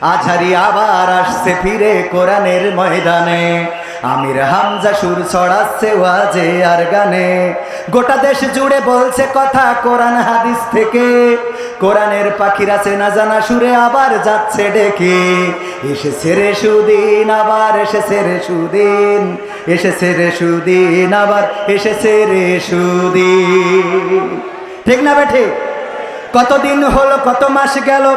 আঝারি আবার আসছে ফিরে কোরআনের ময়দানে। আমির হামজা সুর ছড়াচ্ছে ওয়াজে আর গানে। গোটা দেশ জুড়ে বলছে কথা কোরআন হাদিস থেকে। কোরআনের পাখিরা চেনা জানা সুরে আবার যাচ্ছে ডেকে। এসেছে রে সুদিন, আবার এসেছে রে সুদিন। এসেছে রে সুদিন, আবার এসেছে রে সুদিন। ঠিক না বেঠে? কতদিন হলো, কত মাস গেল?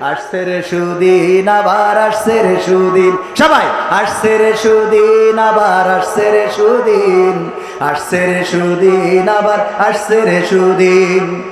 আসছে রে সুদিন, আবার আসছে রে সুদিন। সবাই, আসছে রে সুদিন, আবার আসছে রে সুদিন। আসছে রে সুদিন, আবার আসছে রে সুদিন।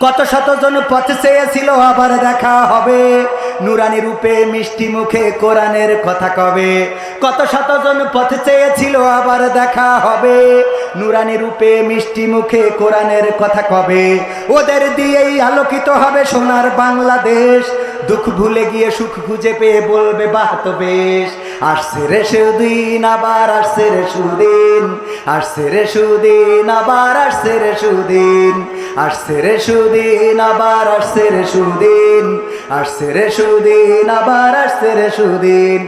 কত শতজন পথ চেয়েছিল, আবার দেখা হবে। নুরানি রূপে মিষ্টি মুখে কোরআনের কথা কবে? কত শতজন পথ চেয়েছিল আবার দেখা হবে? নুরানি রূপে মিষ্টি মুখে কোরআনের কথা কবে? ওদের দিয়েই আলোকিত হবে সোনার বাংলাদেশ। দুঃখ ভুলে গিয়ে সুখ খুঁজে পেয়ে বলবে, বাহ, তো বেশ। আসছে রে সুদিন, আবার আসছে রে সুদিন। আসছে রে সুদিন, আবার আসছে রে সুদিন। আসছে রে সুদিন, আবার আসছে রে সুদিন। আসছে রে সুদিন, আবার আসছে রে সুদিন।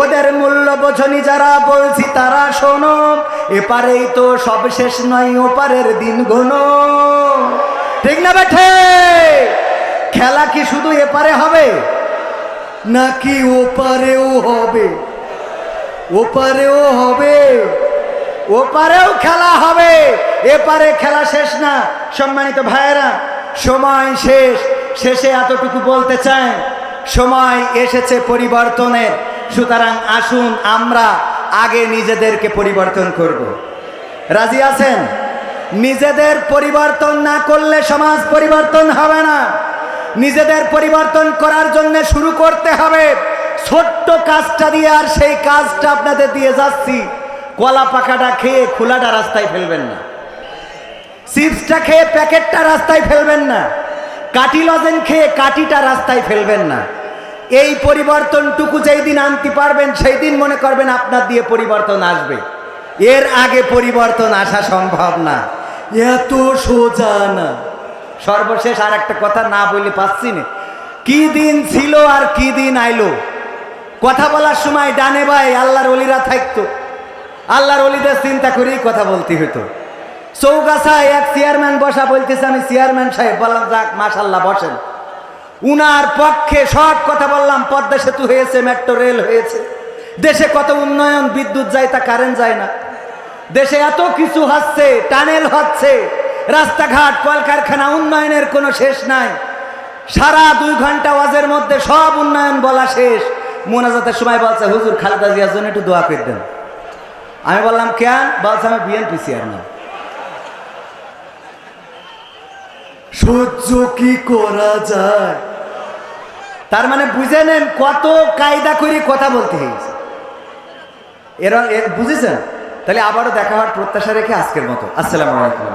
ওদের মূল্য বোঝনি যারা বলছি তারা শোনো, এপারেই তো সব শেষ নয়, ওপারের দিন গোনো ঠিক না বেঠে? খেলা কি শুধু এপারে হবে? নাকি ওপারেও হবে? ওপারেও হবে। ওপারেও খেলা হবে। এপারে খেলা শেষ না, সম্মানিত ভাইয়েরা, সময় শেষ। শেষে এতটুকু বলতে চাই, সময় এসেছে পরিবর্তনের। সুতরাং আসুন আমরা আগে নিজেদেরকে পরিবর্তন করব। রাজি আছেন? নিজেদের পরিবর্তন না করলে সমাজ পরিবর্তন হবে না। নিজেদের পরিবর্তন করার জন্য শুরু করতে হবে। ছোট্ট কাজটা দিয়ে আর সেই কাজটা আপনাদের দিয়ে যাচ্ছি। কলা পাকাটা খেয়ে খোলাটা রাস্তায় ফেলবেন না। চিপসটা খেয়ে প্যাকেটটা রাস্তায় ফেলবেন না। কাটি লজেন খেয়ে কাটিটা রাস্তায় ফেলবেন না। এই পরিবর্তনটুকু যেই দিন আনতে পারবেন, সেই দিন মনে করবেন আপনার দিয়ে পরিবর্তন আসবে। এর আগে পরিবর্তন আসা সম্ভব না। এত সোজা না। সর্বশেষ আর একটা কথা না বলে পাচ্ছি না। কি দিন ছিল আর কি দিন আইলো? কথা বলার সময় ডানে ভাই আল্লাহর অলিরা থাকতো। আল্লাহর অলিদের চিন্তা করেই কথা বলতে হতো চৌগাছায় এক চেয়ারম্যান বসা বলতেছে, আমি চেয়ারম্যান সাহেব, বললাম, যাক মাশাল্লাহ বসেন। উনার পক্ষে সব কথা বললাম, পদ্মা সেতু হয়েছে, মেট্রো রেল হয়েছে। দেশে কত উন্নয়ন, বিদ্যুৎ যায় তা কারেন্ট যায় না। দেশে এত কিছু হচ্ছে, টানেল হচ্ছে, রাস্তাঘাট, কলকারখানা, উন্নয়নের কোনো শেষ নাই। সারা দুই ঘণ্টা ওয়াজের মধ্যে সব উন্নয়ন বলা শেষ। মোনাজাতের সময় বলছে, হুজুর খালেদা জিয়ার জন্য একটু দোয়া করে দেন। আমি বললাম, কেন? বলছে, আমি বিএনপি চেয়ারম্যান। সহ্য কি করা যায়? তার মানে বুঝে নেন কত কায়দা করে কথা বলতে হয়েছে। এরা বুঝেছেন? তাহলে আবারও দেখা হওয়ার প্রত্যাশা রেখে আজকের মতো। আসসালামু আলাইকুম